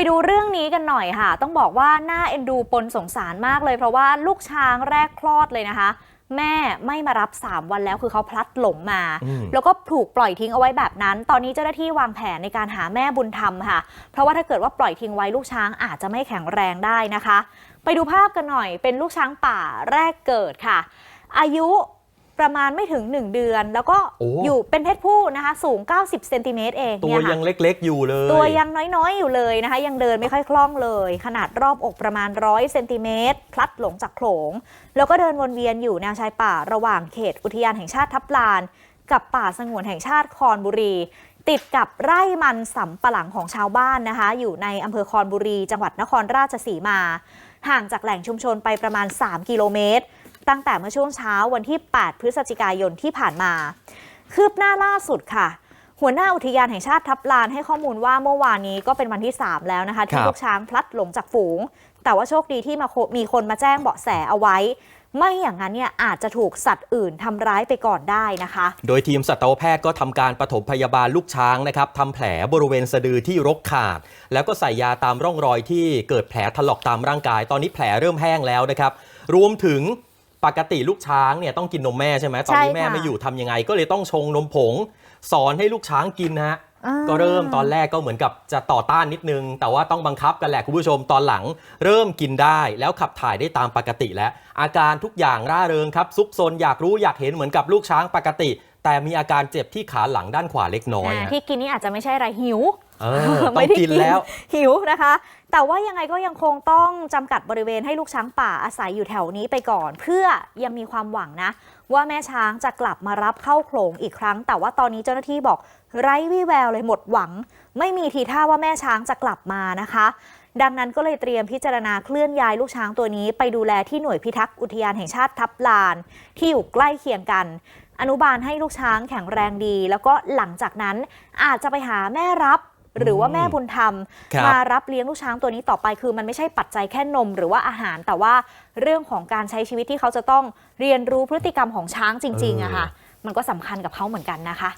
ไปดูเรื่องนี้กันหน่อยค่ะ ต้องบอกว่าน่าเอ็นดูปนสงสารมากเลย เพราะว่าลูกช้างแรกคลอดเลยนะคะ แม่ไม่มารับ 3 วันแล้วคือเขาพลัดหลงมาอืมแล้วก็ถูกปล่อยทิ้งเอาไว้แบบนั้น ตอนนี้เจ้าหน้าที่วางแผนในการหาแม่บุญธรรมค่ะ เพราะว่าถ้าเกิดว่าปล่อยทิ้งไว้ลูกช้างอาจจะไม่แข็งแรงได้นะคะ ไปดูภาพกันหน่อย เป็นลูกช้างป่าแรกเกิดค่ะ อายุ ประมาณไม่ถึง 1 เดือน แล้วก็โอ้ อยู่เป็นเพศผู้นะคะสูง 90เซนติเมตรเองตัวเนี่ยค่ะ ยังเล็กๆอยู่เลย ตัวยังน้อยๆ อยู่เลยนะคะ ยังเดินไม่ค่อยคล่องเลย ขนาดรอบอกประมาณร้อยเซนติเมตรพลัดหลงจากโขลง แล้วก็เดินวนเวียนอยู่แนวชายป่าระหว่างเขตอุทยานแห่งชาติทับลาน กับป่าสงวนแห่งชาติคอนบุรี ติดกับไร่มันสำปะหลังของชาวบ้านนะคะ อยู่ในอำเภอคอนบุรี จังหวัดนครราชสีมา ห่างจากแหล่งชุมชนไปประมาณ 3 กิโลเมตร ตั้งแต่เมื่อช่วงเช้าวันที่ 8 พฤศจิกายนที่ผ่านมา คืบหน้าล่าสุดค่ะ หัวหน้าอุทยานแห่งชาติทับลานให้ข้อมูลว่าเมื่อวานนี้ก็เป็นวันที่ 3 แล้วนะคะ ที่ครับลูกช้างพลัดหลงจากฝูง แต่ว่าโชคดีที่มาโคมีคนมาแจ้งเบาะแสเอาไว้ไม่อย่างนั้นเนี่ยอาจจะถูกสัตว์อื่นทำร้ายไปก่อนได้นะคะ โดยทีมสัตวแพทย์ก็ทำการปฐมพยาบาลลูกช้างนะครับทำแผลบริเวณสะดือที่รกขาด แล้วก็ใส่ยาตามร่องรอยที่เกิดแผลถลอกตามร่างกาย ตอนนี้แผลเริ่มแห้งแล้วนะครับ รวมถึง ปกติลูกช้างเนี่ยต้องกินนมแม่ใช่ไหมตอนนี้ใช่ค่ะแม่ไม่อยู่ทำยังไง ก็เลยต้องชงนมผง สอนให้ลูกช้างกินนะฮะอ่าก็เริ่มตอนแรกก็เหมือนกับจะต่อต้านนิดนึง แต่ว่าต้องบังคับกันแหละคุณผู้ชมตอนหลัง เริ่มกินได้แล้วขับถ่ายได้ตามปกติแล้ว อาการทุกอย่างร่าเริงครับ ซุกซนอยากรู้อยากเห็นเหมือนกับลูกช้างปกติ แต่มีอาการเจ็บที่ขาหลังด้านขวาเล็กน้อยอ่าฮะที่กินนี่อาจจะไม่ใช่อะไรหิวเออต้ไม่องได้กินแล้วหิวนะคะ แต่ว่ายังไงก็ยังคงต้องจำกัดบริเวณให้ลูกช้างป่าอาศัยอยู่แถวนี้ไปก่อน เพื่อยังมีความหวังนะ ว่าแม่ช้างจะกลับมารับเข้าโขลงอีกครั้ง แต่ว่าตอนนี้เจ้าหน้าที่บอกไร้วี่แววเลยหมดหวัง ไม่มีทีท่าว่าแม่ช้างจะกลับมานะคะ ดังนั้นก็เลยเตรียมพิจารณาเคลื่อนย้ายลูกช้างตัวนี้ ไปดูแลที่หน่วยพิทักษ์อุทยานแห่งชาติทับลาน ที่อยู่ใกล้เคียงกัน อนุบาลให้ลูกช้างแข็งแรงดี แล้วก็หลังจากนั้นอาจจะไปหาแม่รับ หรือว่าแม่บุญธรรม ครับ มารับเลี้ยงลูกช้างตัวนี้ต่อไป คือมันไม่ใช่ปัจจัยแค่นมหรือว่าอาหาร แต่ว่าเรื่องของการใช้ชีวิตที่เขาจะต้องเรียนรู้พฤติกรรมของช้างจริงๆอะค่ะ มันก็สำคัญกับเขาเหมือนกันนะคะ